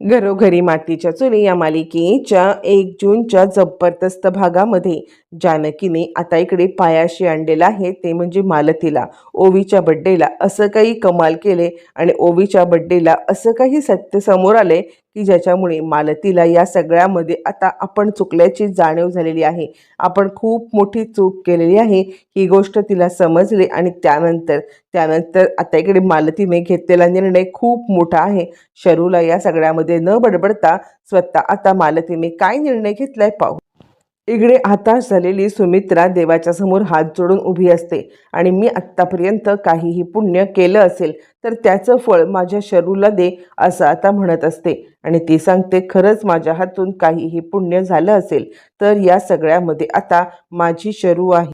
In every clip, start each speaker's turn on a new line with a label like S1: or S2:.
S1: घरोघरी मातीच्या चुली या मालिकेच्या एक जूनच्या जबरदस्त भागामध्ये जानकीने आता इकडे पायाशी आणलेलं आहे. ते म्हणजे मालतीला ओवीच्या बड्डेला असं काही कमाल केले आणि ओवीच्या बड्डेला असं काही सत्य समोर आले की ज्याच्यामुळे मालतीला या सगळ्यामध्ये आता आपण चुकल्याची जाणीव झालेली आहे. आपण खूप मोठी चूक केलेली आहे. ही गोष्ट तिला समजली आणि त्यानंतर त्यानंतर आता इकडे मालतीने घेतलेला निर्णय खूप मोठा आहे. शरूला या सगळ्यामध्ये न बडबडता स्वतः आता मालतीने काय निर्णय घेतलाय पाहू. इकडे हताश झालेली सुमित्रा देवाच्या समोर हात जोडून उभी असते. आणि मी आत्तापर्यंत काहीही पुण्य केलं असेल तर त्याचं फळ माझ्या शरूला दे असं आता म्हणत असते. आणि ती सांगते खरंच माझ्या हातून काहीही पुण्य झालं असेल तर या सगळ्यामध्ये आता माझी शरू आहे.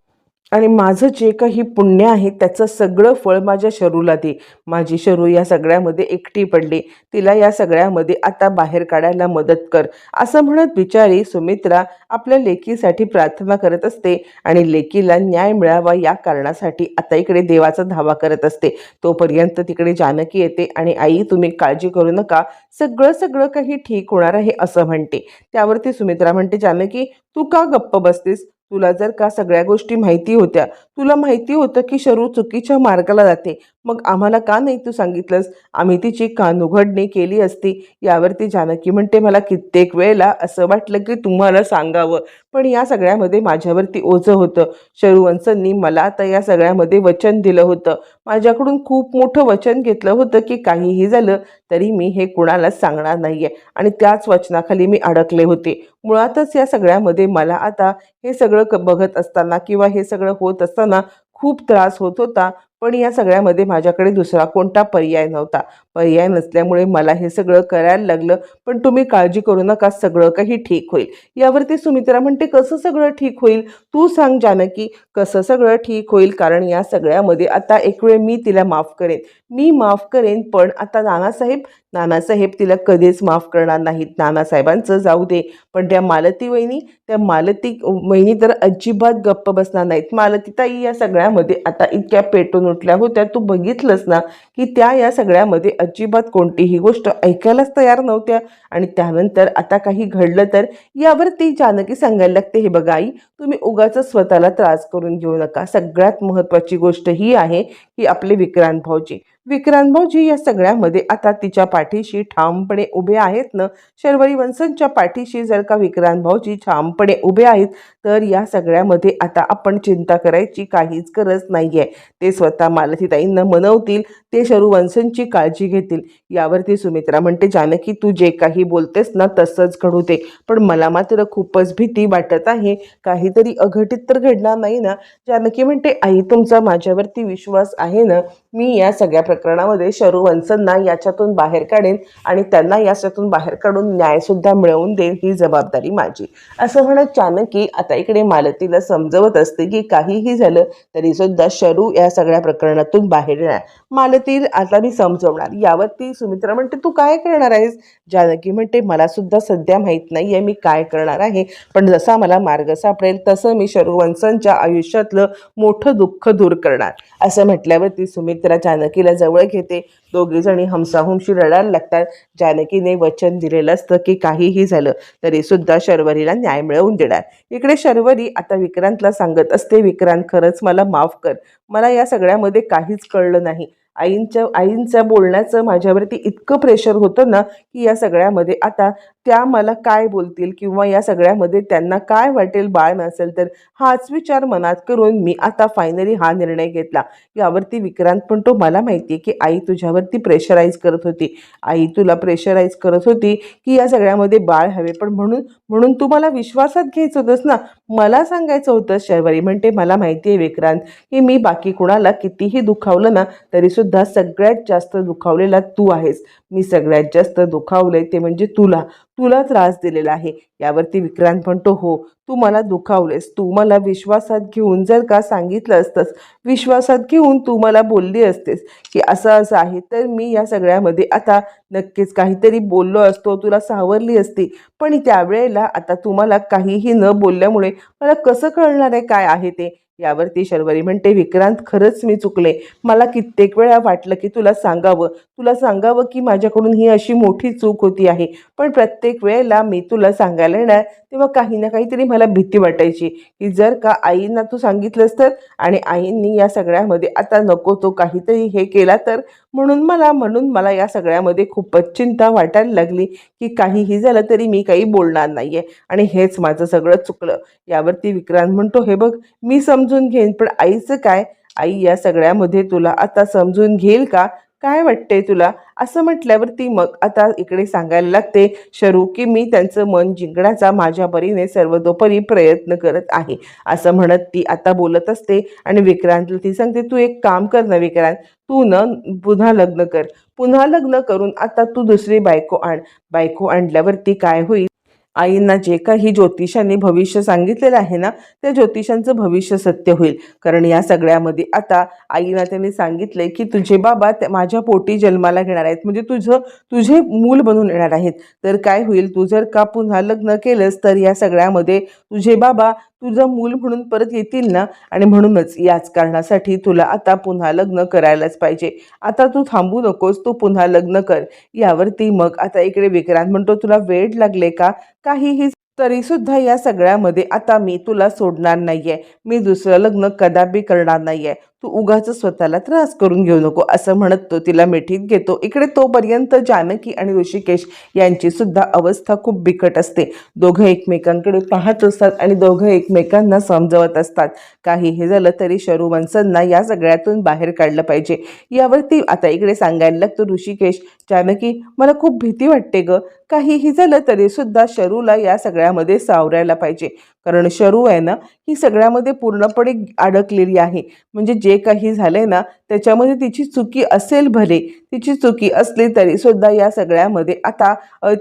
S1: आणि माझं जे काही पुण्य आहे त्याचं सगळं फळ माझ्या शरूला दे. माझी शरू या सगळ्यामध्ये एकटी पडली. तिला या सगळ्यामध्ये आता बाहेर काढायला मदत कर. असं म्हणत बिचारी सुमित्रा आपल्या लेकीसाठी प्रार्थना करत असते आणि लेकीला न्याय मिळावा या कारणासाठी आता इकडे देवाचा धावा करत असते. तोपर्यंत तिकडे जानकी येते आणि आई तुम्ही काळजी करू नका. सगळं सगळं काही ठीक होणार आहे असं म्हणते. त्यावरती सुमित्रा म्हणते जानकी तू का गप्प बसतेस? तुला जर का सगळ्या गोष्टी माहिती होत्या तुला माहिती होतं की शरू चुकीच्या मार्गाला जाते. मग आम्हाला का नाही तू सांगितलंस? आम्ही तिची कानउघडणी केली असती. यावरती जानकी म्हणते मला कित्येक वेळेला असं वाटलं की तुम्हाला सांगावं. पण या सगळ्यामध्ये माझ्यावरती ओझं होतं. शरूवंशांनी मला आता या सगळ्यामध्ये वचन दिलं होतं. माझ्याकडून खूप मोठं वचन घेतलं होतं की काहीही झालं तरी मी हे कुणालाच सांगणार नाही आहे आणि त्याच वचनाखाली मी अडकले होते. मुळातच या सगळ्यामध्ये मला आता हे सगळं क बघत असताना किंवा हे सगळं होत असताना खूप त्रास होत होता. पण या सगळ्यामध्ये माझ्याकडे दुसरा कोणता पर्याय नव्हता. पर्याय नसल्यामुळे मला हे सगळं करायला लागलं. पण तुम्ही काळजी करू नका सगळं काही ठीक होईल. यावरती सुमित्रा म्हणते कसं सगळं ठीक होईल? तू सांग जानकी कसं सगळं ठीक होईल? कारण या सगळ्यामध्ये आता एक वेळ मी तिला माफ करेन. मी माफ करेन पण आता नानासाहेब नानासाहेब तिला कधीच माफ करणार नाहीत. नानासाहेबांचं जाऊ दे. पण त्या मालती वहिनी त्या मालती वहिनी तर अजिबात गप्प बसणार नाहीत. मालती ताई या सगळ्यामध्ये आता इतक्या पेटून उठल्या होत्या. तू बघितलंस ना की त्या या सगळ्यामध्ये अजिबात कोणतीही गोष्ट ऐकायलाच तयार नव्हत्या. आणि त्यानंतर आता काही घडलं तर यावर ती जानकी सांगायला लागते हे बघा आई तुम्ही उगाच स्वतःला त्रास करून घेऊ नका. सगळ्यात महत्त्वाची गोष्ट ही आहे की आपले विक्रांत भाऊजी. विक्रांत भाऊजी या सगळ्यामध्ये आता तिच्या पाठीशी ठामपणे उभे आहेत ना? शर्वरी वंशनच्या पाठीशी जर का विक्रांत भाऊजी ठामपणे उभे आहेत तर या सगळ्यामध्ये आता आपण चिंता करायची काहीच गरज नाही आहे ते स्वतः मालतीताईंना मनवतील ते शरू शरूवंशनची काळजी घेतील. यावरती सुमित्रा म्हणते जानकी तू जे काही बोलतेस ना तसंच घडू दे. पण मला मात्र खूपच भीती वाटत आहे. काहीतरी अघटित तर घडणार नाही ना? जानकी म्हणते आई तुमचा माझ्यावरती विश्वास आहे ना? मी या सगळ्या प्रकरणामध्ये शरूवंशंना याच्यातून बाहेर काढेन आणि त्यांना याच्यातून बाहेर काढून न्यायसुद्धा मिळवून देईन ही जबाबदारी माझी. असं म्हणत चानकी आता इकडे मालतीला समजवत असते की काहीही झालं तरी सुद्धा शरू या सगळ्या प्रकरणातून बाहेर येणार. मालती आता मी समजवणार. यावरती सुमित्रा म्हणते तू काय करणार आहेस? जानकी म्हणते मला सुद्धा सध्या माहीत नाही आहे मी काय करणार आहे पण जसा मला मार्ग सापडेल तसं मी शरू शरूवंशांच्या आयुष्यातलं मोठं दुःख दूर करणार. असं म्हटल्यावर ती सुमित्रा जानकीला जवळ घेते. दोघीजणी हमसाहुमशी रडायला लागतात. जानकीने वचन दिलेलं असतं की काहीही झालं तरी सुद्धा शर्वरीला न्याय मिळवून देणार. इकडे शर्वरी आता विक्रांतला सांगत असते विक्रांत खरंच मला माफ कर. मला या सगळ्यामध्ये काहीच कळलं नाही. आईंच्या आईंचं बोलण्याचं माझ्यावरती इतकं प्रेशर होतं ना की या सगळ्यामध्ये आता त्या मला काय बोलतील किंवा या सगळ्यामध्ये त्यांना काय वाटेल बाळ नसेल तर हाच विचार मनात करून मी आता फायनली हा निर्णय घेतला. यावरती विक्रांत पण तो मला माहिती आहे की आई तुझ्यावरती प्रेशराईज करत होती. आई तुला प्रेशराईज करत होती की या सगळ्यामध्ये बाळ हवे पण म्हणून म्हणून तू मला विश्वासात घ्यायचं होतंस ना. मला सांगायचं होतं शर्वरी म्हणते मला माहिती आहे विक्रांत की मी बाकी कुणाला कितीही दुखावलं ना तरीसुद्धा सगळ्यात जास्त दुखावलेला तू आहेस. मी सगळ्यात जास्त दुखावलंय ते म्हणजे तुला. तुला त्रास दिलेला आहे. यावरती विक्रांत म्हणतो हो तू मला दुखावलेस. तू मला विश्वासात घेऊन जर का सांगितलं असतंस विश्वासात घेऊन तू मला बोलली असतेस की असं असं आहे तर मी या सगळ्यामध्ये आता नक्कीच काहीतरी बोललो असतो तुला सावरली असती. पण त्यावेळेला आता तुम्हाला काहीही न बोलल्यामुळे मला कसं कळणार आहे काय आहे ते? यावरती शर्वरी म्हणते विक्रांत खरंच मी चुकले. मला कित्येक वेळा वाटलं की तुला सांगावं. तुला सांगावं की माझ्याकडून ही अशी मोठी चूक होती आहे. पण प्रत्येक वेळेला मी तुला सांगायला येणार तेव्हा काही ना काहीतरी मला भीती वाटायची की जर का आईंना तू सांगितलंस तर आणि आईंनी या सगळ्यामध्ये आता नको तो काहीतरी हे केला तर म्हणून मला म्हणून मला या सगळ्यामध्ये खूपच चिंता वाटायला लागली की काहीही झालं तरी मी काही बोलणार नाही आहे आणि हेच माझं सगळं चुकलं. यावरती विक्रांत म्हणतो हे बघ मी समजून घेईन पण आईचं काय? आई या सगळ्यामध्ये तुला आता समजून घेईल का? काय वाटतंय तुला? असं म्हटल्यावरती मग आता इकडे सांगायला लागते शरू की मी त्यांचं मन जिंकण्याचा माझ्या परीने सर्वतोपरी प्रयत्न करत आहे. असं म्हणत ती आता बोलत असते आणि विक्रांतला ती सांगते तू एक काम कर ना विक्रांत तू न पुन्हा लग्न कर. पुन्हा लग्न करून आता तू दुसरी बायको आण. बायको आणल्यावरती काय होईल? आईंना जे काही ज्योतिषांनी भविष्य सांगितलेलं आहे ना त्या ज्योतिषांचं भविष्य सत्य होईल. कारण या सगळ्यामध्ये आता आईला त्यांनी सांगितलंय की तुझे बाबा त्या- माझ्या पोटी जन्माला घेणार आहेत. म्हणजे तुझं तुझे मूल बनून येणार आहेत. तर काय होईल? तू जर का पुन्हा लग्न केलंस तर या सगळ्यामध्ये तुझे बाबा तुझं मूल म्हणून परत येतील ना? आणि म्हणूनच याच कारणासाठी तुला आता पुन्हा लग्न करायलाच पाहिजे. आता तू थांबू नकोस तू पुन्हा लग्न कर. यावरती मग आता इकडे विक्रांत म्हणतो तुला वेळ लागले का? काहीही तरी सुद्धा या सगळ्यामध्ये आता मी तुला सोडणार नाहीये. मी दुसरं लग्न कदापि करणार नाहीये. तू उगाच स्वतःला त्रास करून घेऊ नको असं म्हणत तो तिला मिठीत घेतो. इकडे तोपर्यंत जानकी आणि ऋषिकेश यांची सुद्धा अवस्था खूप बिकट असते. दोघं एकमेकांकडे पाहत असतात आणि दोघं एकमेकांना समजवत असतात. काही हे झालं तरी शरू माणसांना या सगळ्यातून बाहेर काढलं पाहिजे. यावरती आता इकडे सांगायला लागतो ऋषिकेश जानकी मला खूप भीती वाटते ग. काहीही झालं तरी सुद्धा शरूला या सगळ्यामध्ये सावरायला पाहिजे. कारण शरू आहे ना ही सगळ्यामध्ये पूर्णपणे अडकलेली आहे. म्हणजे जे काही झालंय ना त्याच्यामध्ये तिची चुकी असेल भले तिची चुकी असली तरी सुद्धा या सगळ्यामध्ये आता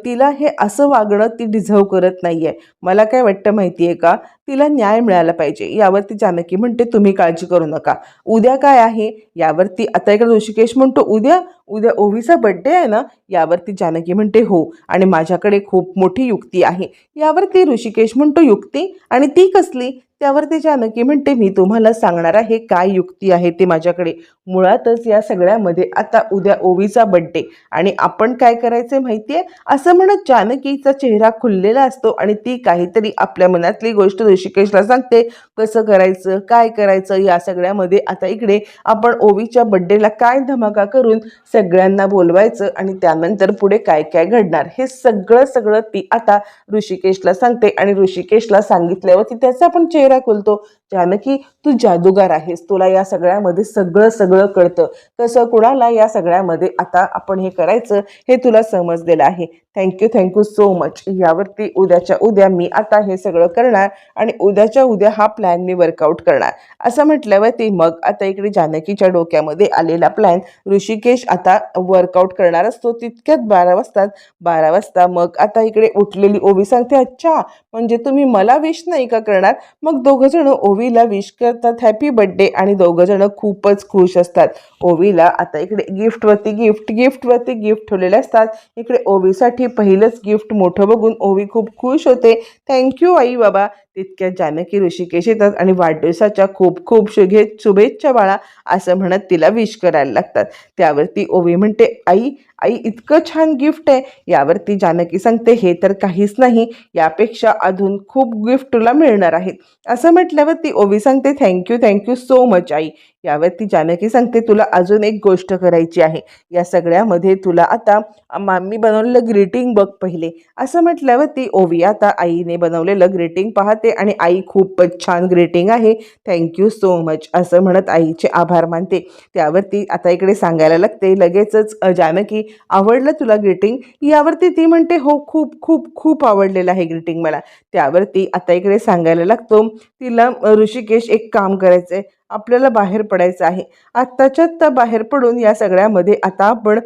S1: तिला हे असं वागणं ती डिझर्व करत नाहीये. मला काय वाटतं माहिती आहे का? तिला न्याय मिळाला पाहिजे. यावरती जानकी म्हणते तुम्ही काळजी करू नका. उद्या काय आहे? यावरती आता इकडे ऋषिकेश म्हणतो उद्या उद्या ओवीचा बड्डे आहे ना? यावरती जानकी म्हणते हो. आणि माझ्याकडे खूप मोठी युक्ती आहे. यावरती ऋषिकेश म्हणतो युक्ती? आणि ती कसली? त्यावर ते जानकी म्हणते मी तुम्हाला सांगणार आहे काय युक्ती आहे ते माझ्याकडे. मुळातच या सगळ्यामध्ये आता उद्या ओवीचा बड्डे आणि आपण काय करायचं माहिती आहे असं म्हणत जानकीचा चेहरा खुललेला असतो आणि ती काहीतरी आपल्या मनातली गोष्ट ऋषिकेशला सांगते कसं करायचं काय करायचं या सगळ्यामध्ये आता इकडे आपण ओवीच्या बड्डेला काय धमाका करून सगळ्यांना बोलवायचं आणि त्यानंतर पुढे काय काय घडणार हे सगळं सगळं ती आता ऋषिकेशला सांगते. आणि ऋषिकेशला सांगितल्यावरती त्याचा पण चेहरा खुलतो. जानकी तू जादूगार आहेस. तुला या सगळ्यामध्ये सगळं सगळं कळतं. कसं कुणाला या सगळ्यामध्ये आता आपण हे करायचं हे तुला समजलेलं आहे. थँक्यू थँक्यू सो मच यावरती उद्याच्या उद्या मी आता हे सगळं करणार आणि उद्याच्या उद्या हा प्लॅन मी वर्कआउट करणार. असं म्हटल्यावरती मग आता इकडे जानकीच्या डोक्यामध्ये आलेला प्लॅन ऋषिकेश आता वर्कआउट करणार असतो. तितक्यात बारा वाजतात. बारा वाजता मग आता इकडे उठलेली ओवी सांगते अच्छा म्हणजे तुम्ही मला विश नाही का करणार? मग दोघं जण ओवीला विश करतात हॅपी बर्थडे आणि दोघं जण खूपच खुश असतात. ओवीला आता इकडे गिफ्टवरती गिफ्ट गिफ्टवरती गिफ्ट ठेवलेले असतात. इकडे ओवीसाठी पहिलंच गिफ्ट मोठं बघून ओवी खूप खुश होते. थँक्यू आई बाबा. तितक्यात जानकी ऋषिकेश येतात आणि वाढदिवसाच्या खूप खूप शुभे शुभेच्छा बाळा असं म्हणत तिला विश करायला लागतात. त्यावरती ओवी म्हणते आई आई इतकं छान गिफ्ट आहे. यावरती जानकी सांगते हे तर काहीच नाही यापेक्षा अजून खूप गिफ्ट तुला मिळणार आहेत. असं म्हटल्यावरती ओवी सांगते thank you thank you so much आई. यावरती जानकी सांगते तुला अजून एक गोष्ट करायची आहे. या सगळ्यामध्ये तुला आता मामी मी बनवलेलं ग्रीटिंग बघ पहिले. असं म्हटल्यावरती ओवी आता आईने बनवलेलं ग्रीटिंग पाहते आणि आई खूपच छान ग्रीटिंग आहे. थँक्यू सो मच असं म्हणत आईचे आभार मानते. त्यावरती आता इकडे सांगायला लागते लगेचच जानकी आवडलं तुला ग्रीटिंग यावरती ती म्हणते हो खूप खूप खूप आवडलेलं आहे ग्रीटिंग मला. त्यावरती आता इकडे सांगायला लागतो तिला ऋषिकेश एक काम करायचं आहे आपल्याला बाहेर पडायचं आहे. आत्ताच्या आत्ता बाहेर पडून या सगळ्यामध्ये आता आपण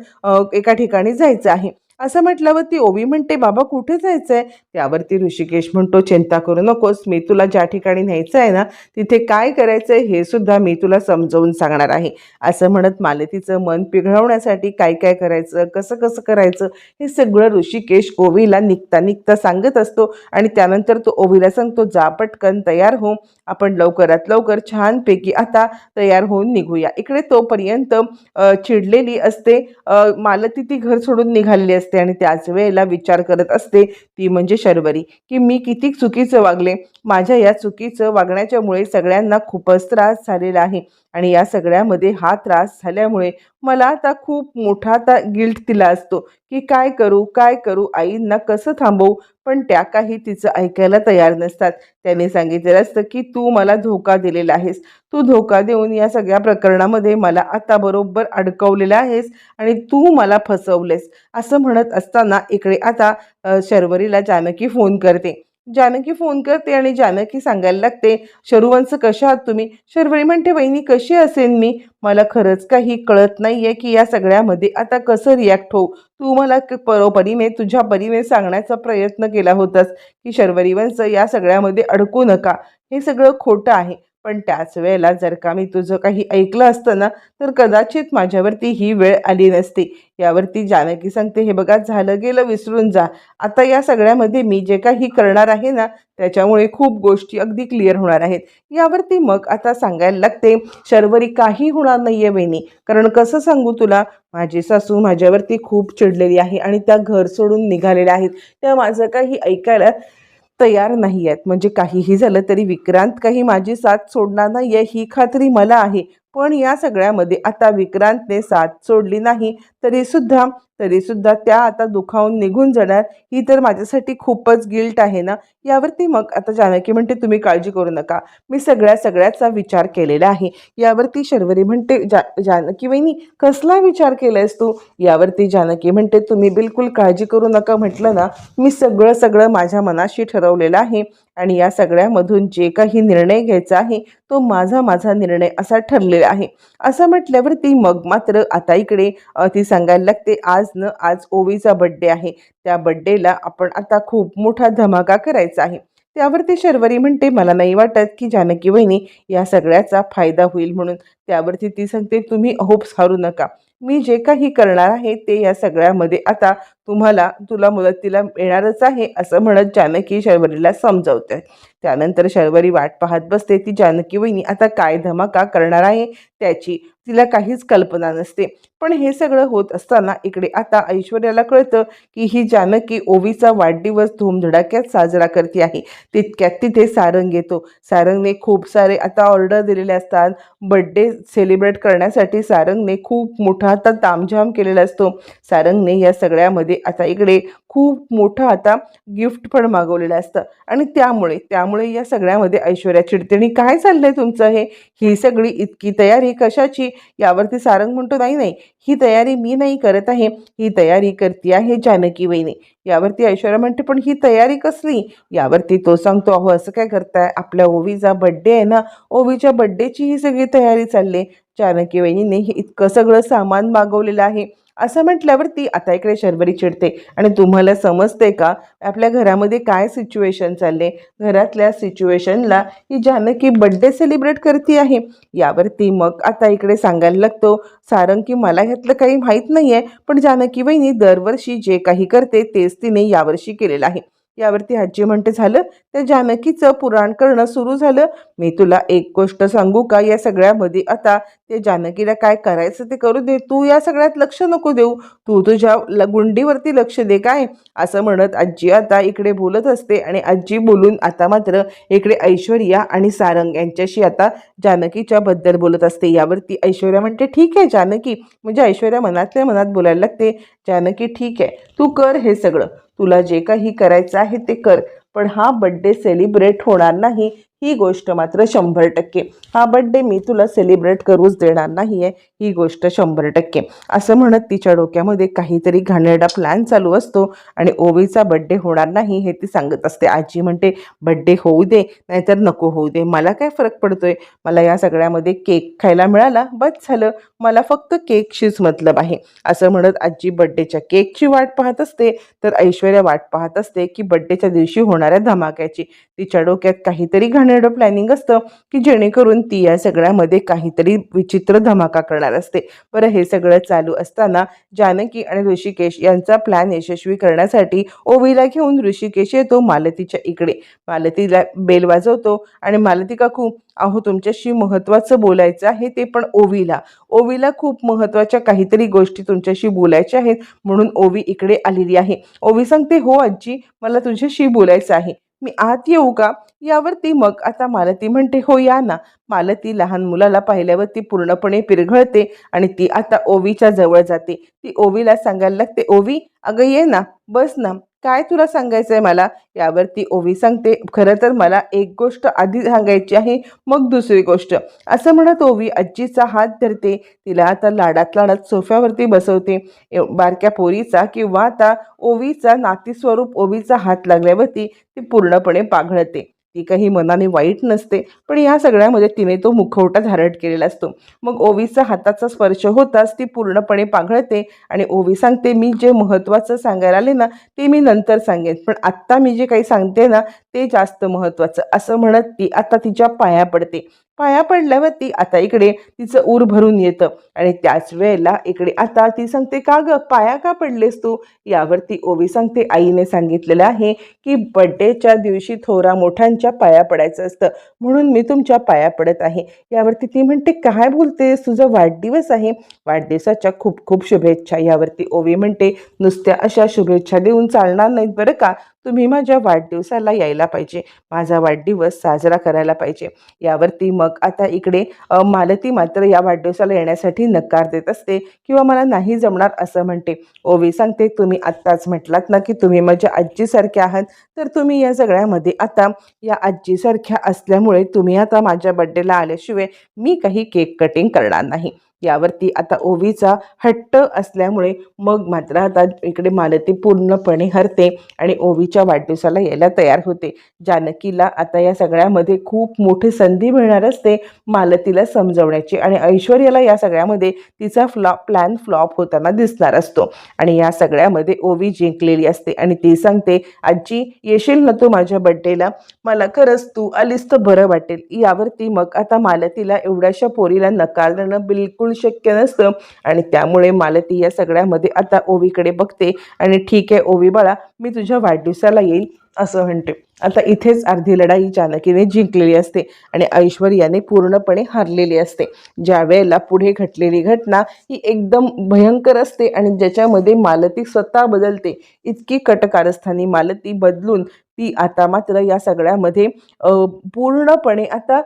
S1: एका ठिकाणी जायचं आहे. असं म्हटल्यावर ती ओवी म्हणते बाबा कुठे जायचं आहे त्यावरती ऋषिकेश म्हणतो चिंता करू नकोस मी तुला ज्या ठिकाणी न्यायचं आहे ना तिथे काय करायचं आहे हे सुद्धा मी तुला समजावून सांगणार आहे. असं म्हणत मालतीचं मन पिघळवण्यासाठी काय काय करायचं कसं कसं करायचं हे सगळं ऋषिकेश ओवीला निघता निघता सांगत असतो आणि त्यानंतर तो ओवीला सांगतो जा पटकन तयार हो आपण लवकरात लवकर छानपैकी आता तयार होऊन निघूया. इकडे तोपर्यंत चिडलेली असते मालती ती घर सोडून निघालेली असते. आणि त्याच वेळेला विचार करत असते ती म्हणजे शर्वरी की मी किती चुकीचं वागले. माझ्या या चुकीचं वागण्याच्यामुळे सगळ्यांना खूपच त्रास झालेला आहे. आणि या सगळ्यामध्ये हा त्रास झाल्यामुळे मला आता खूप मोठा आता गिल्ट तिला असतो की काय करू काय करू आईंना कसं थांबवू? पण त्या काही तिचं ऐकायला तयार नसतात. त्याने सांगितलेलं असतं की तू मला धोका दिलेला आहेस. तू धोका देऊन या सगळ्या प्रकरणामध्ये मला आता बरोबर अडकवलेला आहेस आणि तू मला फसवलेस. असं म्हणत असताना इकडे आता शर्वरीला जानकी फोन करते. जानकी फोन करते आणि जानकी सांगायला लागते शरुवंश कशा आहात तुम्ही? शर्वरी म्हणते वहिनी कशी असेन मी? मला खरंच काही कळत नाही आहे की या सगळ्यामध्ये आता कसं रिॲक्ट होऊ. तू मला परोपरीने तुझ्या परीने सांगण्याचा प्रयत्न केला होतास की शर्वरी या सगळ्यामध्ये अडकू नका. हे सगळं खोटं आहे. पण त्याच वेळेला जर का मी तुझं काही ऐकलं असतं ना तर कदाचित माझ्यावरती ही वेळ आली नसती. यावरती जानकी सांगते हे बघा झालं गेलं विसरून जा. आता या सगळ्यामध्ये मी जे काही करणार आहे ना त्याच्यामुळे खूप गोष्टी अगदी क्लिअर होणार आहेत. यावरती मग आता सांगायला लागते शर्वरी काही होणार नाहीये वेणी कारण कसं सांगू तुला माझी सासू माझ्यावरती खूप चिडलेली आहे आणि त्या घर सोडून निघालेल्या आहेत. त्या माझं काही ऐकायला तयार नाही आहेत म्हणजे काहीही झालं तरी विक्रांत काही माझी साथ सोडणार नाही आहे ही खात्री मला आहे. पण या सगळ्यामध्ये आता विक्रांतने साथ सोडली नाही. तरीसुद्धा तरीसुद्धा त्या आता दुखावून निघून जाणार. ही तर माझ्यासाठी खूपच गिल्ट आहे ना? यावरती मग आता जानकी म्हणते तुम्ही काळजी करू नका. मी सगळ्या सगळ्याचा विचार केलेला आहे. यावरती शर्वरी म्हणते जा जानकी वहिनी कसला विचार केलायस तू? यावरती जानकी म्हणते तुम्ही बिलकुल काळजी करू नका. म्हटलं ना मी सगळं सगळं माझ्या मनाशी ठरवलेलं आहे. आणि या सगळ्यामधून जे काही निर्णय घ्यायचा आहे तो माझा माझा निर्णय असा ठरलेला आहे. असं म्हटल्यावरती मग मात्र आता इकडे ती सांगायला लागते आज न आज ओवीचा बड्डे आहे. त्या बड्डेला आपण आता खूप मोठा धमाका करायचा आहे. त्यावरती शर्वरी म्हणते मला नाही वाटत की जानकी वहिनी या सगळ्याचा फायदा होईल म्हणून. त्यावरती ती सांगते तुम्ही होप्स हारू नका. मी जे काही करणार आहे ते या सगळ्यामध्ये आता तुम्हाला तुला मदतीला येणारच आहे असं म्हणत जानकी शर्वरीला समजावते. त्यानंतर शर्वरी वाट पाहत बसते ती जानकी वहिनी आता काय धमाका करणार आहे? त्याची तिला काहीच कल्पना नसते. पण हे सगळं होत असताना इकडे आता ऐश्वर्याला कळतं की ही जानकी ओवीचा वाढदिवस धूमधडाक्यात साजरा करते आहे. तितक्यात तिथे सारंग येतो. सारंगने खूप सारे आता ऑर्डर दिलेले असतात. बड्डे सेलिब्रेट करण्यासाठी सारंगने खूप मोठा आता तामझाम केलेला असतो. सारंगने या सगळ्यामध्ये आता इकडे खूप मोठं आता गिफ्ट पण मागवलेलं असतं. आणि त्यामुळे त्यामुळे या सगळ्यामध्ये ऐश्वर्या चिडते आणि काय चाललंय तुमचं हे? ही सगळी इतकी तयारी कशाची? यावरती सारंग म्हणतो नाही नाही ही तयारी मी नाही करत आहे. ही तयारी करते आहे जानकी वहिनी. यावरती ऐश्वर्या म्हणते पण ही तयारी कसली? यावरती तो सांगतो अहो असं काय करताय? आपल्या ओवीचा बड्डे आहे ना. ओवीच्या बड्डेची ही सगळी तयारी चालली आहे. जानकी वहिनीने हे इतकं सगळं सामान मागवलेलं आहे. असं म्हटल्यावरती आता इकडे शर्वरी चिडते. आणि तुम्हाला समजते का? आपल्या घरामध्ये काय सिच्युएशन चालले घरातल्या सिच्युएशनला ही जानकी बड्डे सेलिब्रेट करते आहे. यावरती मग आता इकडे सांगायला लागतो. सारंग की मला ह्यातलं काही माहीत नाही आहे पण जानकी वहिनी दरवर्षी जे काही करते तेच तिने यावर्षी केलेलं आहे. यावरती आजी म्हणते झालं? त्या जानकीचं पुराण करणं सुरू झालं. मी तुला एक गोष्ट सांगू का? या सगळ्यामध्ये आता ते जानकीला काय करायचं ते करू दे. तू या सगळ्यात लक्ष नको देऊ. तू तुझ्या ल गुंडीवरती लक्ष दे काय? असं म्हणत आजी आता इकडे बोलत असते आणि आजी बोलून आता मात्र इकडे ऐश्वर्या आणि सारंग यांच्याशी आता जानकीच्या बद्दल बोलत असते. यावरती ऐश्वर्या म्हणते ठीक आहे जानकी. म्हणजे ऐश्वर्या मनातल्या मनात बोलायला लागते जानकी ठीक आहे. तू कर हे सगळं. तुला जे काही करायचं आहे ते कर. पण हा बड्डे सेलिब्रेट होणार नाही. ही गोष्ट मात्र शंभर टक्के. हा बड्डे मी तुला सेलिब्रेट करूच देणार नाही आहे ही गोष्ट शंभर टक्के. असं म्हणत तिच्या डोक्यामध्ये काहीतरी घाणेरडा प्लॅन चालू असतो आणि ओवीचा बड्डे होणार नाही हे ती सांगत असते. आजी म्हणते बड्डे होऊ दे नाहीतर नको होऊ दे. मला काय फरक पडतोय? मला या सगळ्यामध्ये केक खायला मिळाला? बस झालं. मला फक्त केकशीच मतलब आहे. असं म्हणत आजी बड्डेच्या केकची वाट पाहत असते. तर ऐश्वर्या वाट पाहत असते की बड्डेच्या दिवशी होणाऱ्या धमाक्याची. तिच्या डोक्यात काहीतरी घाणेरडं प्लॅनिंग असतं की जेणेकरून ती या सगळ्यामध्ये काहीतरी विचित्र धमाका करणार असते. बरं हे सगळं चालू असताना जानकी आणि ऋषिकेश यांचा प्लॅन यशस्वी करण्यासाठी ओवीला घेऊन ऋषिकेश येतो मालतीच्या इकडे. मालतीला बेल वाजवतो आणि मालती काकू अहो तुमच्याशी महत्त्वाचं बोलायचं आहे ते पण ओवीला. ओवीला खूप महत्त्वाच्या काहीतरी गोष्टी तुमच्याशी बोलायच्या आहेत म्हणून ओवी इकडे आलेली आहे. ओवी सांगते हो आजी मला तुझ्याशी बोलायचं आहे. मी आत येऊ का? यावरती मग आता मालती म्हणते हो या ना. मालती लहान मुलाला पाहिल्यावर ती पूर्णपणे पिरघळते आणि ती आता ओवीच्या जवळ जाते. ती ओवीला सांगायला लागते ओवी अगं ये ना बस ना. काय तुला सांगायचं आहे मला? यावरती ओवी सांगते. खरं तर मला एक गोष्ट आधी सांगायची आहे मग दुसरी गोष्ट. असं म्हणत ओवी आजीचा हात धरते. तिला आता लाडात लाडात सोफ्यावरती बसवते. एव- बारक्या पोरीचा किंवा आता ओवीचा नातीस्वरूप ओवीचा हात लागल्यावरती ती पूर्णपणे पाघळते. ती काही मनाने वाईट नसते पण या सगळ्यामध्ये तिने तो मुखवटा धारट केलेला असतो. मग ओवीचा हाताचा स्पर्श होताच ती पूर्णपणे पाघळते आणि ओवी सांगते मी जे महत्त्वाचं सांगायला आले ना ते मी नंतर सांगेन. पण आत्ता मी जे काही सांगते ना ते जास्त महत्त्वाचं. असं म्हणत ती आता तिच्या पाया पडते. पाया पडल्यावरती आता इकडे तिचं ऊर भरून येतं. आणि त्याच वेळेला इकडे आता ती सांगते का ग पाया का पडलेस तू? यावरती ओवी सांगते आईने सांगितलेलं आहे की बड्डेच्या दिवशी थोरा मोठ्यांच्या पाया पडायचं असतं. म्हणून मी तुमच्या पाया पडत आहे. यावरती ती म्हणते काय बोलतेस? तुझा वाढदिवस आहे. वाढदिवसाच्या खूप खूप शुभेच्छा. यावरती ओवी म्हणते नुसत्या अशा शुभेच्छा देऊन चालणार नाहीत बरं का? तुम्ही माझ्या वाढदिवसाला यायला पाहिजे. माझा वाढदिवस साजरा करायला पाहिजे. यावरती मग आता इकडे मालती मात्र या वाढदिवसाला येण्यासाठी नकार देत असते किंवा मला नाही जमणार असं म्हणते. ओवी सांगते तुम्ही आत्ताच म्हटलात ना की तुम्ही माझ्या आजीसारखे आहात. तर तुम्ही या सगळ्यामध्ये आता या आजीसारख्या असल्यामुळे तुम्ही आता माझ्या बड्डेला आल्याशिवाय मी काही केक कटिंग करणार नाही. यावरती आता ओवीचा हट्ट असल्यामुळे मग मात्र आता इकडे मालती पूर्णपणे हरते आणि ओवीच्या वाढदिवसाला यायला तयार होते. जानकीला आता या सगळ्यामध्ये खूप मोठी संधी मिळणार असते मालतीला समजवण्याची आणि ऐश्वर्याला या सगळ्यामध्ये तिचा फ्लॉ प्लॅन फ्लॉप होताना दिसणार असतो. आणि या सगळ्यामध्ये ओवी जिंकलेली असते आणि ती सांगते आजी येशील ना तू माझ्या बड्डेला मला खरंच तू आलीस तर बरं वाटेल. यावरती मग आता मालतीला एवढ्याशा पोरीला नकारणं बिलकुल बिलकुल शक्य नसतं. आणि त्यामुळे मालती या सगळ्यामध्ये आता ओवीकडे बघते आणि ठीक आहे ओवी बाळा मी तुझ्या वाढदिवसाला येईल असं म्हणते. आता इथेच अर्धी लढाई जानकीने जिंकलेली असते आणि ऐश्वर्याने पूर्णपणे हारलेली असते. ज्या वेळेला पुढे घटलेली घटना ही एकदम भयंकर असते आणि ज्याच्यामध्ये मालती स्वतः बदलते इतकी कटकारस्थानी मालती बदलून ती आता मात्र या सगळ्यामध्ये पूर्णपणे आता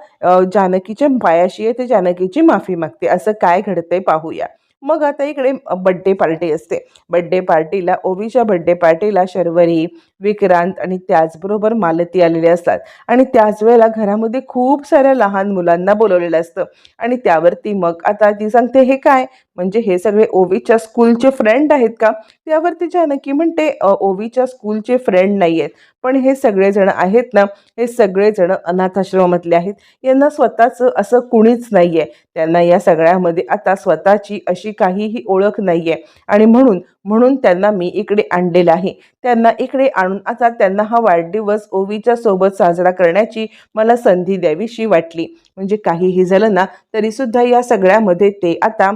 S1: जानकीच्या पायाशी आहे ते जानकीची माफी मागते. असं काय घडतंय पाहूया. मग आता इकडे बड्डे पार्टी असते. बड्डे पार्टीला ओवीच्या बड्डे पार्टीला शर्वरी विक्रांत आणि त्याचबरोबर मालती आलेले असतात. आणि त्याच वेळेला घरामध्ये खूप साऱ्या लहान मुलांना बोलवलेलं असतं. आणि त्यावरती मग आता ती सांगते हे काय? म्हणजे हे सगळे ओवीच्या स्कूलचे फ्रेंड आहेत का? त्यावरती जानकी म्हणते ओवीच्या स्कूलचे फ्रेंड नाही आहेत पण हे सगळेजण आहेत ना हे सगळेजण अनाथाश्रमामधले आहेत. यांना स्वतःचं असं कुणीच नाही आहे त्यांना या सगळ्यामध्ये आता स्वतःची अशी काहीही ओळख नाही आहे आणि म्हणून म्हणून त्यांना मी इकडे आणलेलं आहे. त्यांना इकडे आणून आता त्यांना हा वाढदिवस ओवीच्या सोबत साजरा करण्याची मला संधी द्यावीशी वाटली. म्हणजे काहीही झालं ना तरीसुद्धा या सगळ्यामध्ये ते आता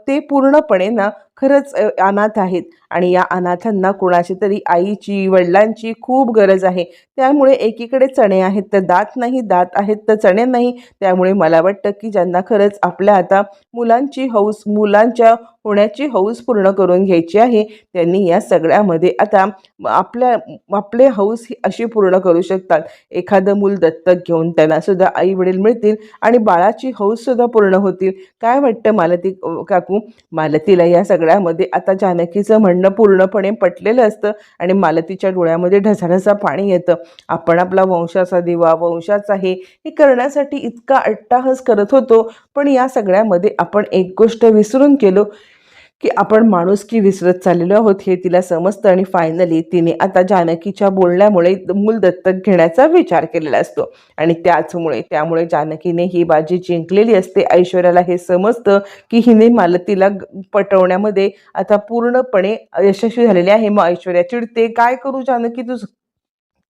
S1: ते पूर्णपणे ना खरंच अनाथ आहेत. आणि या अनाथांना कोणाची तरी आईची वडिलांची खूप गरज आहे. त्यामुळे एकीकडे चणे आहेत तर दात नाही दात आहेत तर चणे नाही. त्यामुळे मला वाटतं की ज्यांना खरंच आपल्या आता मुलांची हौस मुलांच्या होण्याची हौस पूर्ण करून घ्यायची आहे त्यांनी या सगळ्यामध्ये आता आपल्या आपले हौस ही अशी पूर्ण करू शकतात. एखादं मूल दत्तक घेऊन त्यांना सुद्धा आई वडील मिळतील आणि बाळाची हौस सुद्धा पूर्ण होतील. काय वाटतं मालती काकू? मालतीला या सगळ्यामध्ये आता जानकीचं म्हण म्हणणं पूर्णपणे पटलेलं असतं आणि मालतीच्या डोळ्यामध्ये ढसाढसा पाणी येतं. आपण आपला वंशाचा दिवा वंशाचा हे हे करण्यासाठी इतका अट्टाहस करत होतो पण या सगळ्यामध्ये आपण एक गोष्ट विसरून केलो की आपण माणुसकी विसरत चाललेलो आहोत हे तिला समजतं आणि फायनली तिने आता जानकीच्या बोलण्यामुळे मूल दत्तक घेण्याचा विचार केलेला असतो. आणि त्याचमुळे त्यामुळे जानकीने ही बाजी जिंकलेली असते. ऐश्वर्याला हे समजतं की हिने मालतीला पटवण्यामध्ये आता पूर्णपणे यशस्वी झालेली आहे. मग ऐश्वर्या चिडते काय करू जानकी? तुझं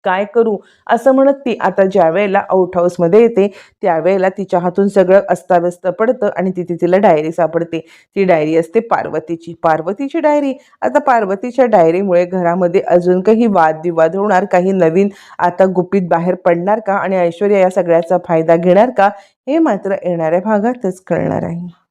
S1: काय करू? असं म्हणत ती आता ज्या वेळेला आउट हाऊसमध्ये येते त्यावेळेला तिच्या हातून सगळं अस्ताव्यस्त पडतं आणि तिथे तिला डायरी सापडते. ती डायरी असते पार्वतीची. पार्वतीची डायरी आता पार्वतीच्या डायरीमुळे घरामध्ये अजून काही वादविवाद होणार? काही नवीन आता गुपित बाहेर पडणार का? आणि ऐश्वर्या या सगळ्याचा फायदा घेणार का? हे मात्र येणाऱ्या भागातच कळणार आहे.